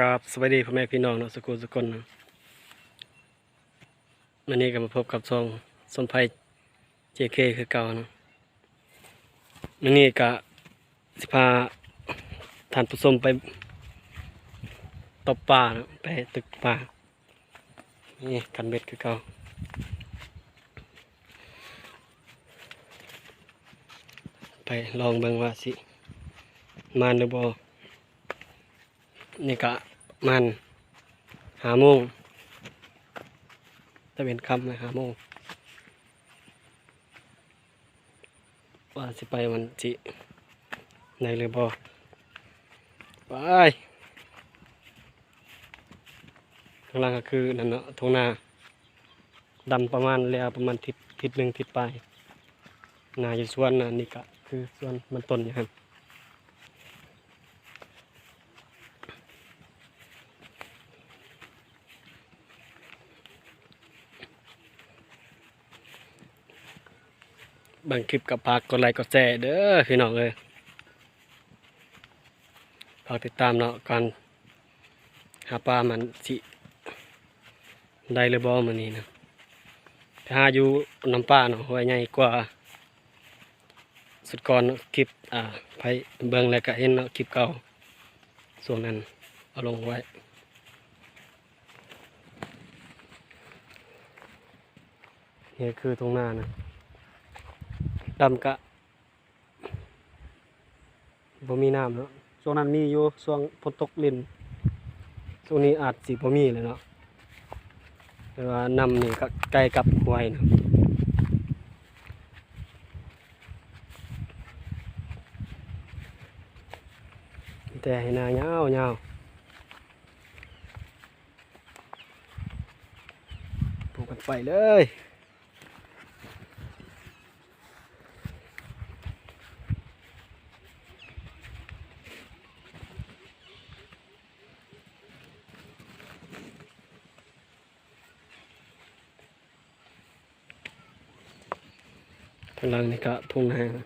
กับสวัสดีพ่อแม่พี่น้องเนาะสกุลสกุลนะวันนี้ก็มาพบกับซองสนไพเจเคคือเก่าเนาะวันนี้ก็สิพาท่านผู้ชมไปตบป่าเนาะไปตึกป่านี่กันเบ็ดคือเก่าไปลองเบิ่งว่าสิมานหรือบ่ นี่ก็มันหาโมงถ้าเป็นคำนะหาโมงว่าสิไปวันจิในเลยบอไปข้างล่างก็คือนั่นเนาะทงนาดำประมาณแล้วประมาณทิศทิศหนึ่งทิศไปลายนาอยู่สวนนะนี่ก็คือส่วนมันต้นอย่างนั้น บางคลิปกับพากกดไลค์กดแชร์เด้อพี่น้องเลยฝากติดตามเนาะการหาปลามันสิได้หรือบ่มันนี้นะถ้าหาอยู่น้ำปลาเนาะไว้ใหญ่กว่า สุดก่อนคลิปอ่าไปเบิ่งแล้วก็เห็นเนาะคลิปเก่าส่วนนั้นเอาลงไว้นี่คือตรงหน้านะ ดำกะบ่มีน้ำเนาะช่วงนั้นมีอยู่ช่วงฝนตกลินช่วงนี้อาจสิบ่มีเลยเนาะแต่ว่าน้ำนี่ก็ใกล้กับห้วยนะแต่ให้หนายาวยาวปลูกกันไปเลย พลังนี่ก็ทุ่งนา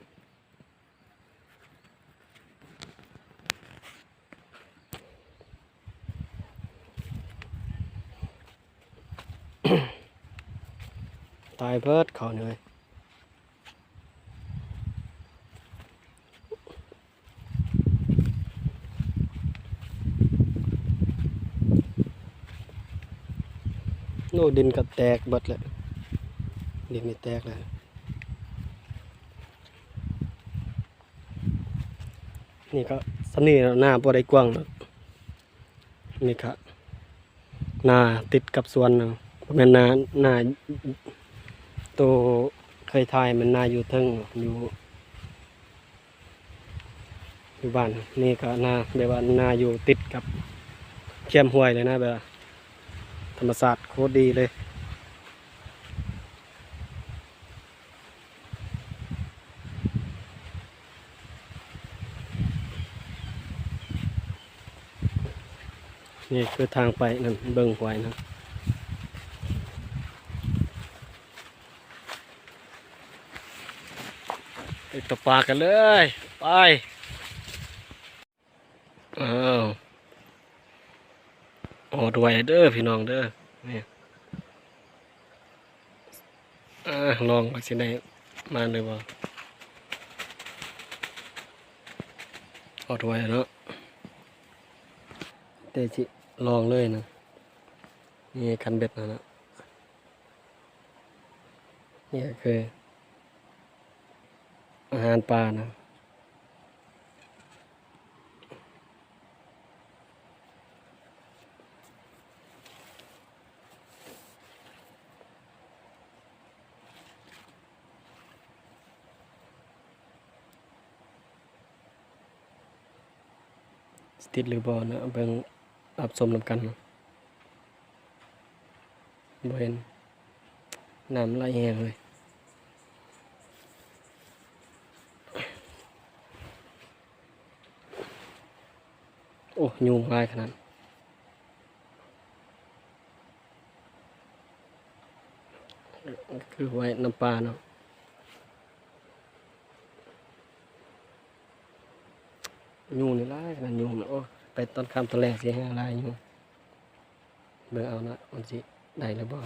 ตายเพิดเขาเหนื่อยโน่ดินก็แตกเบิดเลยดินนี่แตกเลย นี่ก็สนีหน้าบ่ได้กว้างนาะนี่ก็หน้าติดกับสวนเนะแม่นหน้าหน้าโตวเคยทายมันหน้าอยู่เทิงอยู่อยู่บ้านนี่ก็หน้าแบบว่าหน้าอยู่ติดกับเขียมห้วยเลยนะแบบธรรมศาสตร์โคตรดีเลย นี่คือทางไปนั่นเบิ่งหวยนะไปตกปลากันเลย ไปอ้าวโอ้ด้วยเด้อพี่น้องเด้อนี่อ่าลองว่าสิได้มาเลยบ่เอด้วยเนาะเตจิ ลองเลยนะ นี่คันเบ็ดนะนะนี่คือ อาหารปลานะสติดหรือบอนะเบิ่ง รับชมนำกันเนาะบ่เห็นน้ำไหลแห้งเลยโอ้ยุงลายขนาดคือไว้น้ำปลาเนาะยุงนี่ลายขนาดยุงเนาะโอ้ ไปต้นคำต้นแรกเสียงอะไรอยู่เบิ่งเอานะมันสิได้หรือบ่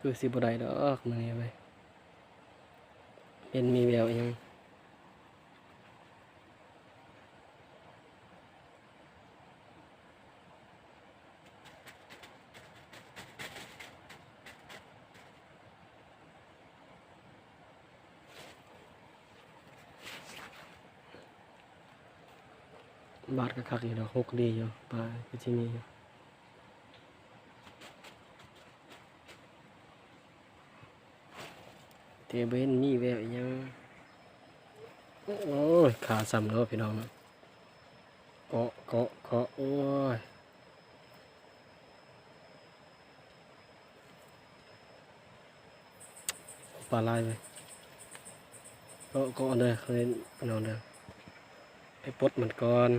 คือสิบได้ดอกมือนี้เว้ยเป็นมีแววยัง บาทก็คักอยู่ดอกหกดีอยู่ปลาก็จะมีอยู่เตเบนมีแววยัง โอ้ย ขาซ้ำแล้วพี่น้องเนะเกาะเกาะเกาะโอ้ยปลาลายไปเกาะเกาะเด้อเคยพี่น้องเด้อไปปดมันก่อน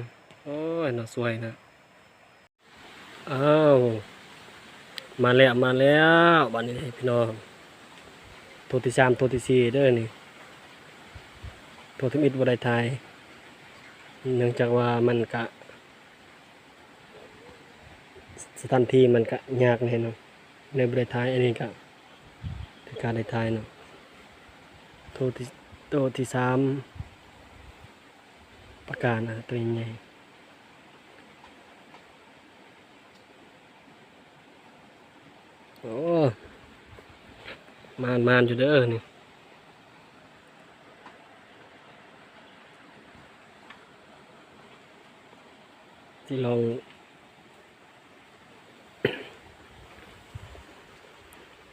โอ้ยน่าสวยนะอ้าวมาแล้วมาแล้วบัดนี้พี่น้องตัวที่สามตัวที่สี่เด้อนี่ตัวที่มิดบไดทายเนื่องจากว่ามันกะ สถานที่มันกะยากเลยเนาะในบไดทายอันนี้กะเป็นการได้ทยเนาะตัวที่ตัวที่สามประกาศนะตัวใหญ่ โอ้มานมานอยู่เด้อนี่ที่ลอง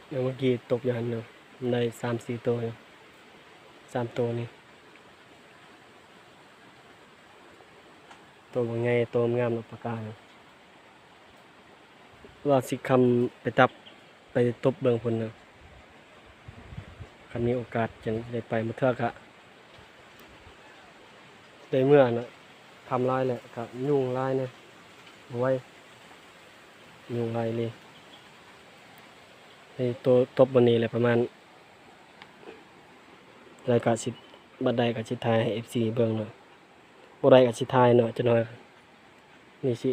เดี๋ยวเมื่อกี้ตกอยันเนาะได้สามสี่ตัวสามตัวนี่ตัวบางไงตัวงามนปากกาเนี่ยว่าสิคำไปตับ ไปตบเบิงพุ่นนะคันมีโอกาสจะได้ไปมาเทือกะได้เมื่อนะทำลายแหละกะยุ่งลายเนี่ยไว้ยุ่งลายเลยในตัวตบวันนี้แหละประมาณรายการสิบัดใดกับสิทายให้ FC เบิ่งเนาะบ่ได้ก็สิทายเนาะจะน้อยนี่สิ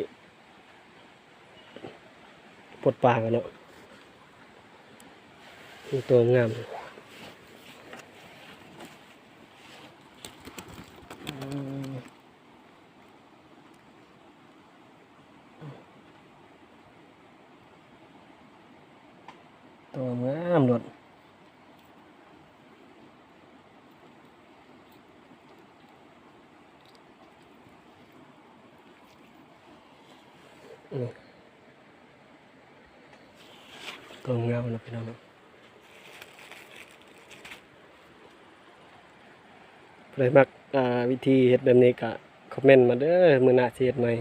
ปลดปากกันเนาะ ตัวงามอืมตัวงามโดดนี่ตัวงามนะพี่น้อง เนาะใครมักวิธีเฮ็ดแบบนี้ก็คอมเมนต์มาเด้อมือหน้าสิเฮ็ดใหม่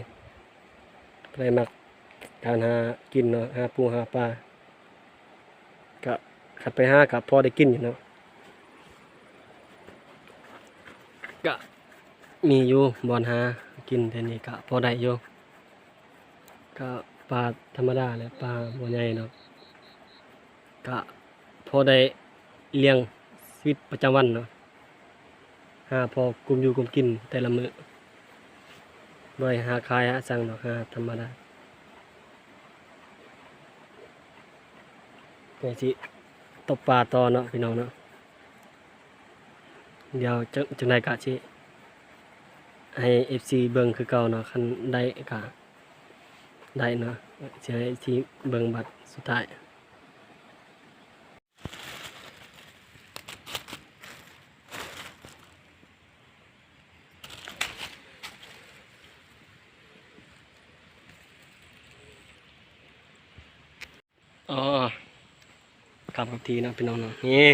ใครมักการหากินเนาะหาปูหาปลาก็ขัดไปหาก็พอได้กินอยู่เนาะก็มีอยู่บอนหากินแต่นี่ก็พอได้อยู่ก็ปลาธรรมดาแหละปลาบัวใหญ่เนาะก็พอได้เลี้ยงชีวิตประจำวันเนาะ หาพอกลุ่มอยู่กลุ่มกินแต่ละมือบ่ได้หาขายหาสั่งเนาะหาธรรมดาเดี๋ยวสิตบปลาต่อเนาะพี่น้องเนาะเดี๋ยวจังจังไดก็สิให้ FC เบิ่งคือเก่าเนาะคันได้ก็ได้เนาะจะให้ที่เบิ่งบัตรสุดท้ายอ๋อ ขับกับทีนะพี่น้องนะนี่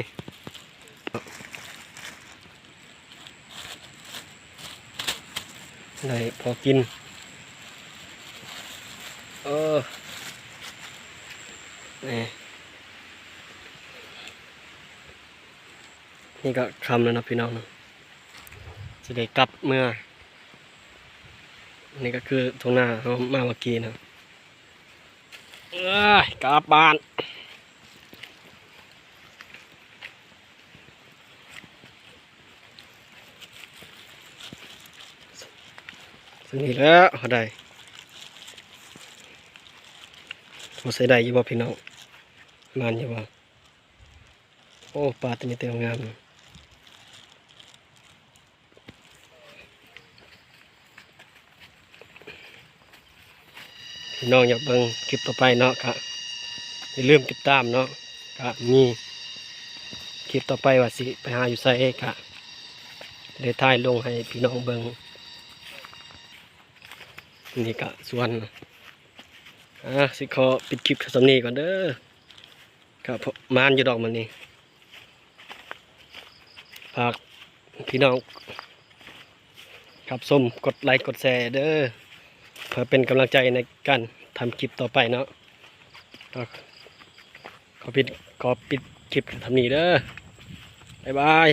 ได้พอกิน เออนี่นี่ก็คำแล้วนะพี่น้องนะจะได้กลับเมื่อ นี่ก็คือทุ่งนาเขามาเมื่อกี้นะเอ้ยกลับบ้าน นี่แล้วเขาได้มาใส่ได้ยี่บ่พี่น้องมานยู่บ่โอ้ปลาตัวนี้เต็มงามพี่น้องอยากเบิ่งคลิปต่อไปเนาะก็อย่าลืมติดตามเนาะก็มีคลิปต่อไปว่าสิไปหาอยู่ไสก็ได้ถ่ายลงให้พี่น้องเบิ่ง นี่ก็ส่วนอะสิขอปิดคลิปสำนีก่อนเด้อครับมานอยู่ดอกมันนี่ฝากพี่น้อง ครับส้มกดไลค์กดแชร์เด้อเพื่อเป็นกำลังใจในการทำคลิปต่อไปเนาะขอปิดขอปิดคลิปทำนี้เด้อบ๊ายบาย